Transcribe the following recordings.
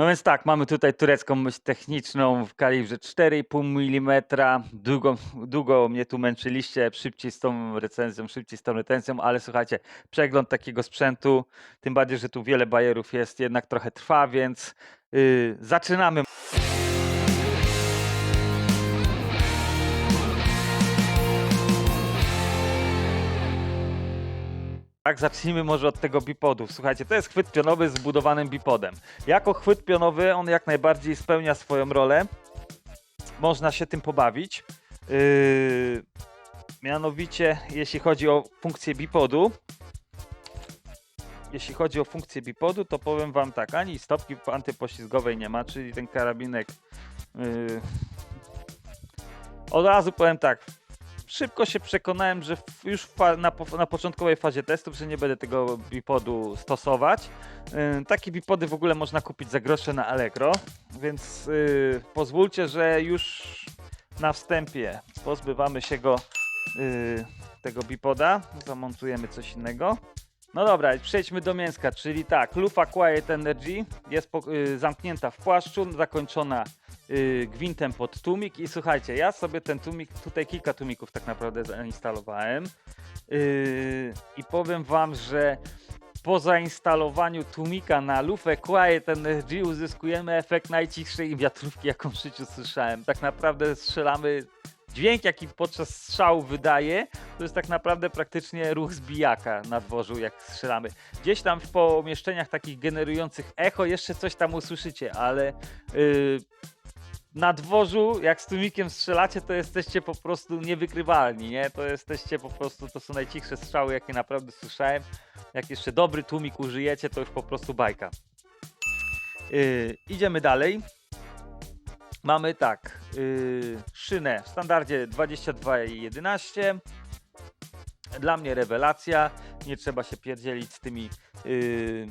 No więc tak, mamy tutaj turecką myśl techniczną w kalibrze 4,5 mm. Długo, długo mnie tu męczyliście, szybciej z tą recenzją, szybciej z tą recenzją, ale słuchajcie, przegląd takiego sprzętu, tym bardziej, że tu wiele bajerów jest, jednak trochę trwa, więc yy, zaczynamy. Tak, zacznijmy może od tego bipodu. Słuchajcie, to jest chwyt pionowy z zbudowanym bipodem. Jako chwyt pionowy on jak najbardziej spełnia swoją rolę. Można się tym pobawić. Yy, mianowicie, jeśli chodzi o funkcję bipodu, jeśli chodzi o funkcję bipodu, to powiem Wam tak, ani stopki antypoślizgowej nie ma, czyli ten karabinek yy, od razu powiem tak, szybko się przekonałem, że już na, na początkowej fazie testów, że nie będę tego bipodu stosować. Yy, takie bipody w ogóle można kupić za grosze na Allegro, więc yy, pozwólcie, że już na wstępie pozbywamy się go yy, tego bipoda. Zamontujemy coś innego. No dobra, przejdźmy do mięska, czyli tak, lufa Quiet Energy jest po, y, zamknięta w płaszczu, zakończona y, gwintem pod tłumik i słuchajcie, ja sobie ten tłumik, tutaj kilka tłumików tak naprawdę zainstalowałem yy, i powiem wam, że po zainstalowaniu tłumika na lufę Quiet Energy uzyskujemy efekt najcichszej wiatrówki, jaką w życiu słyszałem. Tak naprawdę strzelamy Dźwięk, jaki podczas strzału wydaje, to jest tak naprawdę praktycznie ruch zbijaka na dworzu, jak strzelamy. Gdzieś tam w pomieszczeniach takich generujących echo jeszcze coś tam usłyszycie, ale yy, na dworzu, jak z tłumikiem strzelacie, to jesteście po prostu niewykrywalni, nie? To jesteście po prostu, to są najcichsze strzały, jakie naprawdę słyszałem. Jak jeszcze dobry tłumik użyjecie, to już po prostu bajka. Yy, idziemy dalej. Mamy tak, yy, szynę w standardzie 22,11. Dla mnie rewelacja. Nie trzeba się pierdzielić z tymi yy,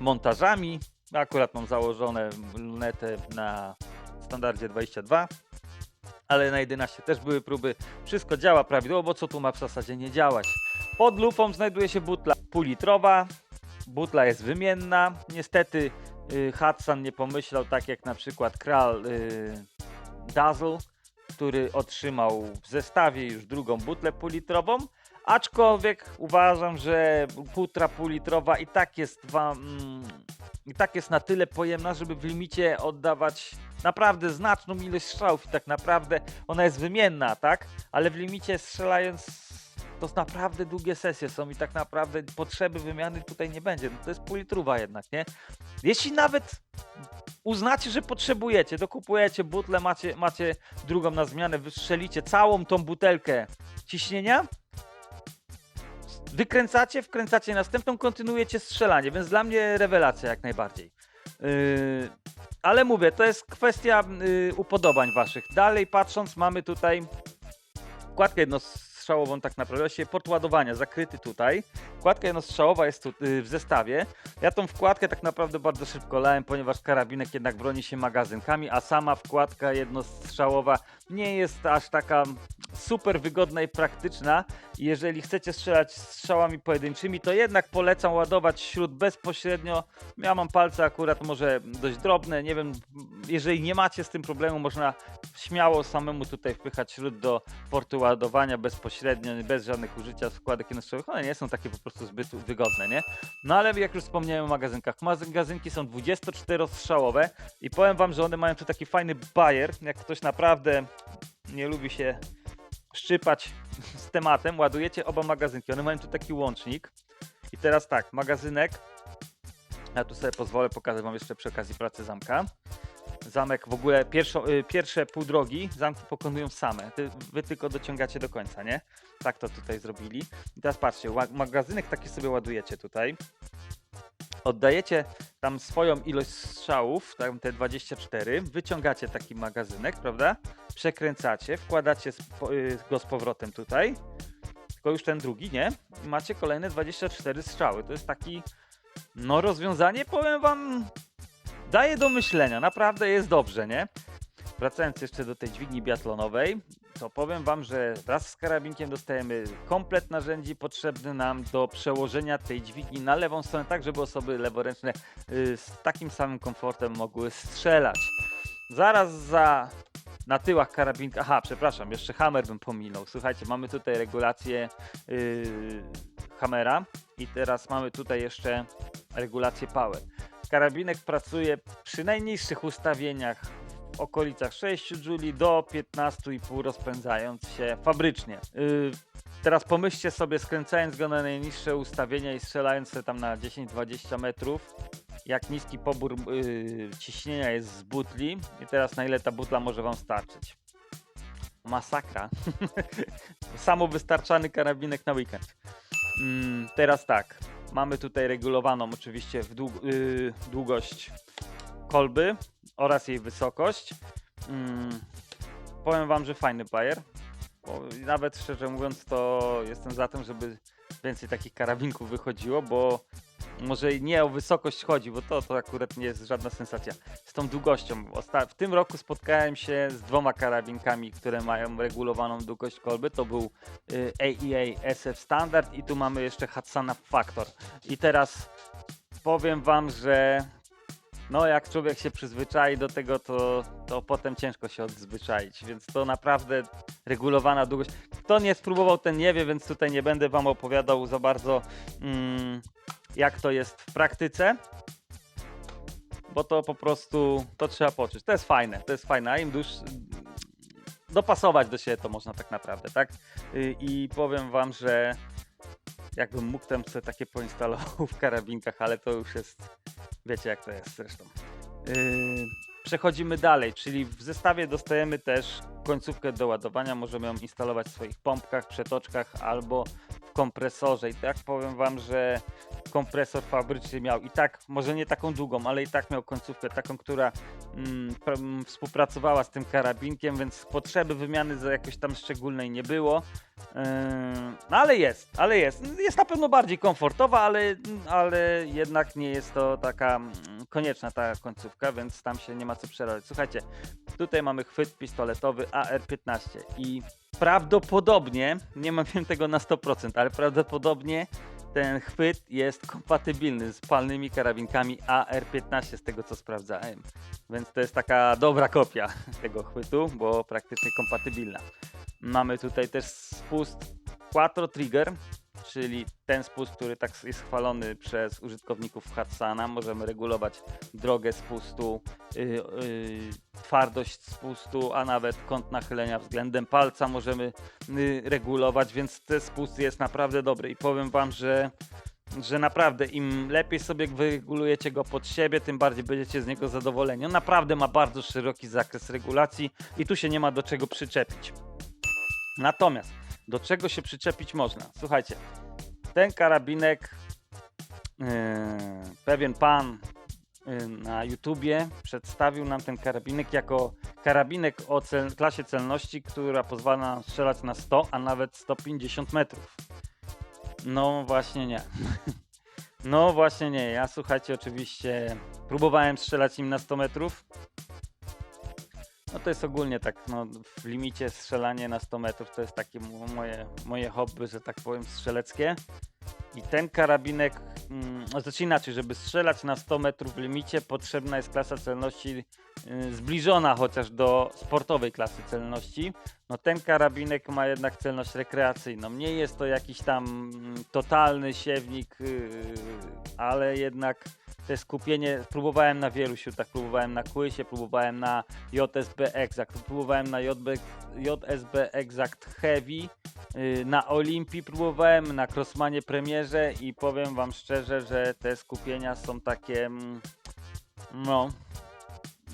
montażami. Akurat mam założone lunetę na standardzie 22, ale na 11 też były próby. Wszystko działa prawidłowo, bo co tu ma w zasadzie nie działać. Pod lufą znajduje się butla półlitrowa. Butla jest wymienna. Niestety y, Hudson nie pomyślał tak jak na przykład Kral y, Dazzle, który otrzymał w zestawie już drugą butlę półlitrową. Aczkolwiek uważam, że półtora półlitrowa i tak jest wam, mm, i tak jest na tyle pojemna, żeby w limicie oddawać naprawdę znaczną ilość strzałów i tak naprawdę ona jest wymienna, tak? Ale w limicie strzelając to naprawdę długie sesje są i tak naprawdę potrzeby wymiany tutaj nie będzie. No to jest półlitrowa jednak, nie? Jeśli nawet uznacie, że potrzebujecie, dokupujecie butlę, macie, macie drugą na zmianę, wystrzelicie całą tą butelkę ciśnienia, wykręcacie, wkręcacie następną, kontynuujecie strzelanie, więc dla mnie rewelacja jak najbardziej. Yy, ale mówię, to jest kwestia yy, upodobań waszych. Dalej patrząc, mamy tutaj wkładkę jednostrzałową tak naprawdę, właściwie port ładowania zakryty tutaj. Wkładka jednostrzałowa jest tu yy, w zestawie. Ja tą wkładkę tak naprawdę bardzo szybko lałem, ponieważ karabinek jednak broni się magazynkami, a sama wkładka jednostrzałowa nie jest aż taka super wygodna i praktyczna. Jeżeli chcecie strzelać strzałami pojedynczymi, to jednak polecam ładować śród bezpośrednio. Ja mam palce akurat może dość drobne, nie wiem, jeżeli nie macie z tym problemu, można śmiało samemu tutaj wpychać śród do portu ładowania bezpośrednio, bez żadnych użycia wkładek jednostrzałowych. One nie są takie po prostu zbyt wygodne, nie? No ale jak już wspomniałem o magazynkach, magazynki są 24-strzałowe i powiem wam, że one mają tu taki fajny bajer, jak ktoś naprawdę nie lubi się szczypać z tematem, ładujecie oba magazynki. One mają tu taki łącznik. I teraz tak, magazynek. Ja tu sobie pozwolę pokazać wam jeszcze przy okazji pracy zamka. Zamek w ogóle pierwszo, y, pierwsze pół drogi zamki pokonują same. Ty, wy tylko dociągacie do końca, nie? Tak to tutaj zrobili. I teraz patrzcie, magazynek taki sobie ładujecie tutaj. Oddajecie tam swoją ilość strzałów, tam te 24, wyciągacie taki magazynek, prawda? Przekręcacie, wkładacie y, go z powrotem tutaj, tylko już ten drugi, nie? I macie kolejne 24 strzały. To jest taki, no rozwiązanie, powiem wam, daje do myślenia, naprawdę jest dobrze, nie? Wracając jeszcze do tej dźwigni biatlonowej, to powiem wam, że wraz z karabinkiem dostajemy komplet narzędzi potrzebny nam do przełożenia tej dźwigni na lewą stronę, tak żeby osoby leworęczne y, z takim samym komfortem mogły strzelać. Zaraz za na tyłach karabinka. Aha, przepraszam, jeszcze hammer bym pominął. Słuchajcie, mamy tutaj regulację yy, hammera i teraz mamy tutaj jeszcze regulację power. Karabinek pracuje przy najniższych ustawieniach w okolicach 6 Joule do 15,5 rozpędzając się fabrycznie. Yy, teraz pomyślcie sobie, skręcając go na najniższe ustawienia i strzelając sobie tam na 10-20 metrów, jak niski pobór yy, ciśnienia jest z butli i teraz na ile ta butla może wam starczyć. Masakra. Samo wystarczany karabinek na weekend. Mm, teraz tak, mamy tutaj regulowaną oczywiście dług, yy, długość kolby oraz jej wysokość. Mm, powiem wam, że fajny bajer. Bo nawet szczerze mówiąc, to jestem za tym, żeby więcej takich karabinków wychodziło, bo może nie o wysokość chodzi, bo to, to akurat nie jest żadna sensacja. Z tą długością. W tym roku spotkałem się z dwoma karabinkami, które mają regulowaną długość kolby. To był y, AEA SF Standard i tu mamy jeszcze Hatsana Factor. I teraz powiem wam, że no jak człowiek się przyzwyczai do tego, to, to potem ciężko się odzwyczaić, więc to naprawdę regulowana długość. Kto nie spróbował, ten nie wie, więc tutaj nie będę wam opowiadał za bardzo mm, jak to jest w praktyce, bo to po prostu to trzeba poczuć. To jest fajne, to jest fajne, a im dłuższy dopasować do siebie to można tak naprawdę, tak? Y, I powiem wam, że jakbym mógł, bym sobie takie poinstalował w karabinkach, ale to już jest, wiecie jak to jest zresztą. Yy, przechodzimy dalej, czyli w zestawie dostajemy też końcówkę do ładowania, możemy ją instalować w swoich pompkach, przetoczkach albo w kompresorze i tak powiem wam, że kompresor fabryczny miał i tak, może nie taką długą, ale i tak miał końcówkę taką, która mm, p- m, współpracowała z tym karabinkiem, więc potrzeby wymiany za jakoś tam szczególnej nie było. Yy, no ale jest, ale jest. Jest na pewno bardziej komfortowa, ale, ale jednak nie jest to taka mm, konieczna ta końcówka, więc tam się nie ma co przerażać. Słuchajcie, tutaj mamy chwyt pistoletowy AR-15 i prawdopodobnie, nie mam tego na 100%, ale prawdopodobnie ten chwyt jest kompatybilny z palnymi karabinkami AR-15 z tego co sprawdzałem. Więc to jest taka dobra kopia tego chwytu, bo praktycznie kompatybilna. Mamy tutaj też spust Quattro Trigger, czyli ten spust, który tak jest chwalony przez użytkowników Hatsana. Możemy regulować drogę spustu, yy, yy, twardość spustu, a nawet kąt nachylenia względem palca możemy yy, regulować, więc ten spust jest naprawdę dobry i powiem wam, że że naprawdę im lepiej sobie wyregulujecie go pod siebie, tym bardziej będziecie z niego zadowoleni. On naprawdę ma bardzo szeroki zakres regulacji i tu się nie ma do czego przyczepić. Natomiast do czego się przyczepić można? Słuchajcie, ten karabinek pewien pan na YouTubie przedstawił nam ten karabinek jako karabinek o cel, klasie celności, która pozwala nam strzelać na 100, a nawet 150 metrów. No właśnie nie. No właśnie nie. Ja słuchajcie, oczywiście próbowałem strzelać im na 100 metrów. No to jest ogólnie tak, no w limicie strzelanie na 100 metrów to jest takie mo- moje, moje hobby, że tak powiem, strzeleckie. I ten karabinek, znaczy inaczej, żeby strzelać na 100 metrów w limicie potrzebna jest klasa celności y, zbliżona chociaż do sportowej klasy celności. No ten karabinek ma jednak celność rekreacyjną. Nie jest to jakiś tam mm, totalny siewnik, yy, ale jednak te skupienie, próbowałem na wielu śrutach, próbowałem na Quisie, próbowałem na JSB Exact, próbowałem na JB, JSB Exact Heavy, yy, na Olimpii próbowałem, na Crossmanie Premierze i powiem wam szczerze, że te skupienia są takie, mm, no,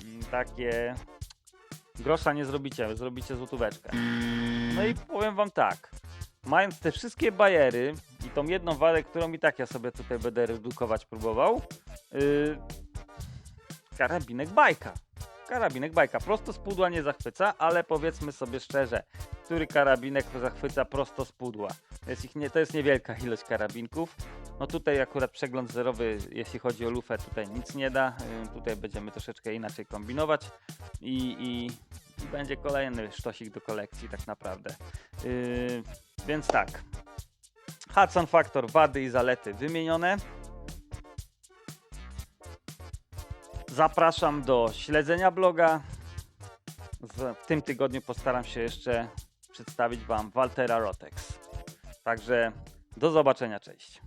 mm, takie grosza nie zrobicie, zrobicie złotóweczkę. No i powiem wam tak, mając te wszystkie bajery i tą jedną wadę, którą i tak ja sobie tutaj będę redukować próbował, yy, karabinek bajka. Karabinek bajka. Prosto z pudła nie zachwyca, ale powiedzmy sobie szczerze, który karabinek zachwyca prosto z pudła. Jest nie, to jest niewielka ilość karabinków. No tutaj akurat przegląd zerowy, jeśli chodzi o lufę, tutaj nic nie da. Yy, tutaj będziemy troszeczkę inaczej kombinować i, i i będzie kolejny sztosik do kolekcji tak naprawdę. Yy, więc tak. Hudson Factor, wady i zalety wymienione. Zapraszam do śledzenia bloga. W tym tygodniu postaram się jeszcze przedstawić Wam Waltera Rotex. Także do zobaczenia, cześć.